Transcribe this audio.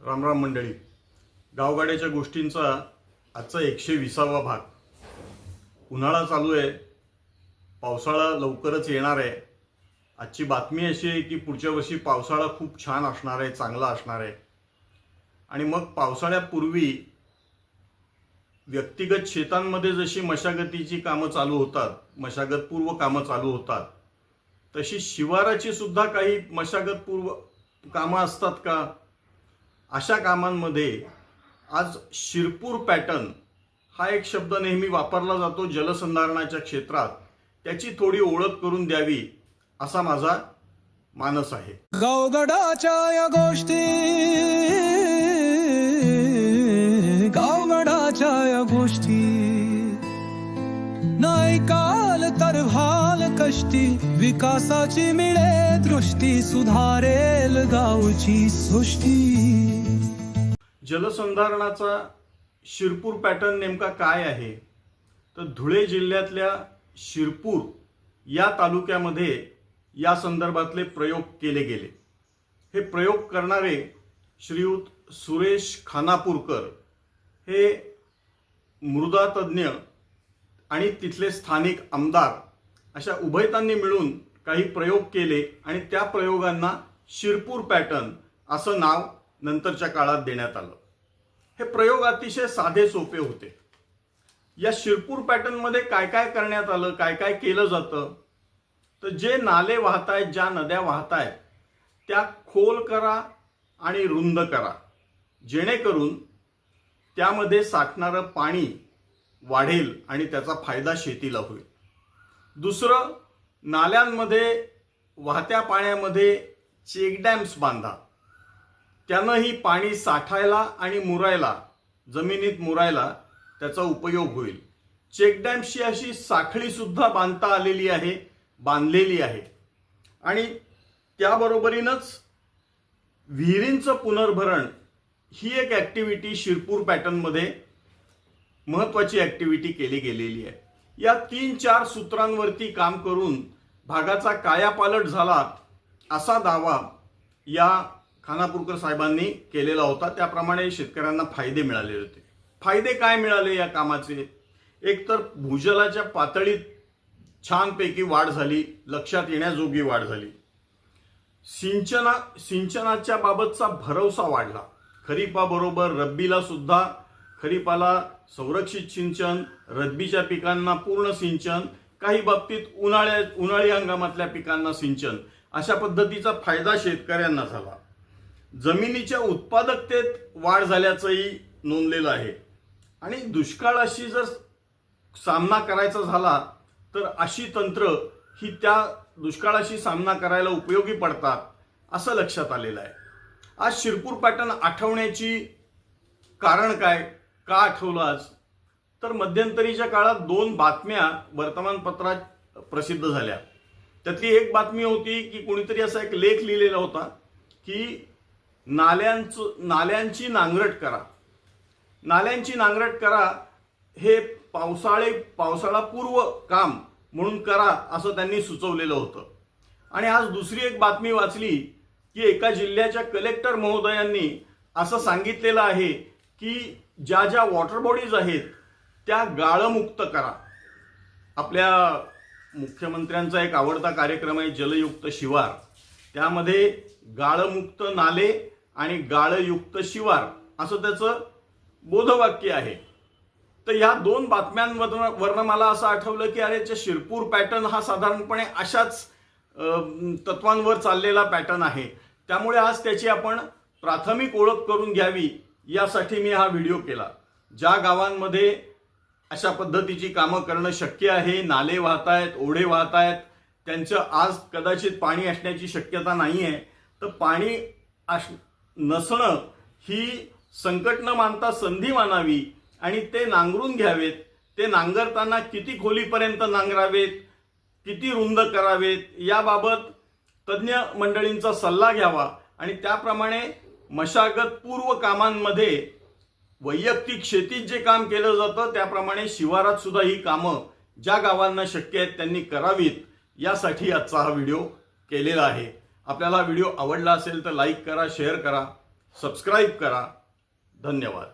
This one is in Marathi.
रामराम मंडळी गावगाड्याच्या गोष्टींचा आजचा एकशे विसावा भाग. उन्हाळा चालू आहे पावसाळा लवकरच येणार आहे. आजची बातमी अशी आहे की पुढच्या वर्षी पावसाळा खूप छान असणार आहे चांगला असणार आहे. आणि मग पावसाळ्यापूर्वी व्यक्तिगत शेतांमध्ये जशी मशागतीची कामं चालू होतात मशागतपूर्व कामं चालू होतात तशी शिवाराची सुद्धा काही मशागतपूर्व कामं असतात का? अशा कामांमध्ये आज शिरपूर पॅटर्न हा एक शब्द नेहमी वापरला जातो जलसंधारणाच्या क्षेत्रात. त्याची थोडी ओळख करून द्यावी असा माझा मानस आहे. गावगडाच्या या गोष्टी गावगडाच्या या गोष्टी. भाल कष्टी विकासाची मिळे दृष्टी सुधारेल गावची सृष्टी. जलसंधारणाचा शिरपूर पॅटर्न नेमका काय आहे? तर धुळे जिल्ह्यातल्या शिरपूर या तालुक्यामध्ये या संदर्भातले प्रयोग केले गेले. हे प्रयोग करणारे श्रीयुत सुरेश खानापूरकर हे मृदातज्ज्ञ आणि तिथले स्थानिक आमदार अशा उभयतांनी मिळून काही प्रयोग केले आणि त्या प्रयोगांना शिरपूर पॅटर्न असं नाव नंतरच्या काळात देण्यात आलं. हे प्रयोग अतिशय साधे सोपे होते. या शिरपूर पॅटर्नमध्ये काय काय करण्यात आलं काय काय केलं जातं? तर जे नाले वाहत आहेत ज्या नद्या वाहत आहेत त्या खोल करा आणि रुंद करा. जेणेकरून त्यामध्ये साठणारं पाणी वाढेल आणि त्याचा फायदा शेतीला होईल. दुसरं नाल्यांमध्ये वाहत्या पाण्यामध्ये चेकडॅम्स बांधा. त्यानंही पाणी साठायला आणि मुरायला जमिनीत मुरायला त्याचा उपयोग होईल. चेकडॅम्सची अशी साखळीसुद्धा बांधता आलेली आहे बांधलेली आहे. आणि त्याबरोबरीनच विहिरींचं पुनर्भरण ही एक ॲक्टिव्हिटी शिरपूर पॅटर्नमध्ये महत्त्वाची ॲक्टिव्हिटी केली गेलेली आहे. या तीन चार सूत्रांवरती काम करून भागाचा कायापालट झाला असा दावा या खानापूरकर साहेबांनी केलेला होता. त्याप्रमाणे शेतकऱ्यांना फायदे मिळाले होते. फायदे काय मिळाले या कामाचे? एकतर भूजलाच्या पातळीत छानपैकी वाढ झाली लक्षात येण्याजोगी वाढ झाली. सिंचना सिंचनाच्या बाबतचा भरवसा वाढला. खरीपाबरोबर रब्बीला सुद्धा खरीपाला संरक्षित सिंचन रब्बीच्या पिकांना पूर्ण सिंचन काही बाबतीत उन्हाळ्या उन्हाळी हंगामातल्या पिकांना सिंचन. अशा पद्धतीचा फायदा शेतकऱ्यांना झाला. जमिनीच्या उत्पादकतेत वाढ झाल्याचंही नोंदलेलं आहे. आणि दुष्काळाशी जर सामना करायचा झाला तर अशी तंत्र ही त्या दुष्काळाशी सामना करायला उपयोगी पडतात असं लक्षात आलेलं आहे. आज शिरपूर पॅटर्न आठवण्याची कारण काय? का आठवलं आज? तर मध्यंतरीच्या काळात दोन बातम्या वर्तमानपत्रात प्रसिद्ध झाल्या. त्यातली एक बातमी होती की कोणीतरी असा एक लेख लिहिलेला होता की नाल्यांचं नाल्यांची नांगरट करा. नाल्यांची नांगरट करा हे पावसाळे पावसाळापूर्व काम म्हणून करा असं त्यांनी सुचवलेलं होतं. आणि आज दुसरी एक बातमी वाचली की एका जिल्ह्याच्या कलेक्टर महोदयांनी असं सांगितलेलं आहे की ज्या ज्या वॉटर बॉडीज आहेत त्या गाळमुक्त करा. आपल्या मुख्यमंत्र्यांचा एक आवडता कार्यक्रम आहे जलयुक्त शिवार. त्यामध्ये गाळमुक्त नाले आणि गाळयुक्त शिवार असं त्याचं बोधवाक्य आहे. तर ह्या दोन बातम्यांवरनं वरनं मला असं आठवलं की अरे ते शिरपूर पॅटर्न हा साधारणपणे अशाच तत्वांवर चाललेला पॅटर्न आहे. त्यामुळे आज त्याची आपण प्राथमिक ओळख करून घ्यावी. यासाठी मी हा व्हिडिओ केला. ज्या गावांमध्ये अशा पद्धतीची कामं करणं शक्य आहे नाले वाहत आहेत ओढे वाहत आहेत त्यांचं आज कदाचित पाणी असण्याची शक्यता नाही आहे तर पाणी अस नसणं ही संकट न मानता संधी मानावी आणि ते नांगरून घ्यावेत. ते नांगरताना किती खोलीपर्यंत नांगरावेत किती रुंद करावेत याबाबत तज्ज्ञ मंडळींचा सल्ला घ्यावा आणि त्याप्रमाणे मशागत पूर्व कामांमध्ये वैयक्तिक शेतीत जे काम केलं जातं त्याप्रमाणे शिवारात सुद्धा ही कामं ज्या गावांना शक्य आहेत त्यांनी करावीत यासाठी आजचा हा व्हिडिओ केलेला आहे. आपल्याला व्हिडिओ आवडला असेल तर लाईक करा शेअर करा सबस्क्राईब करा. धन्यवाद.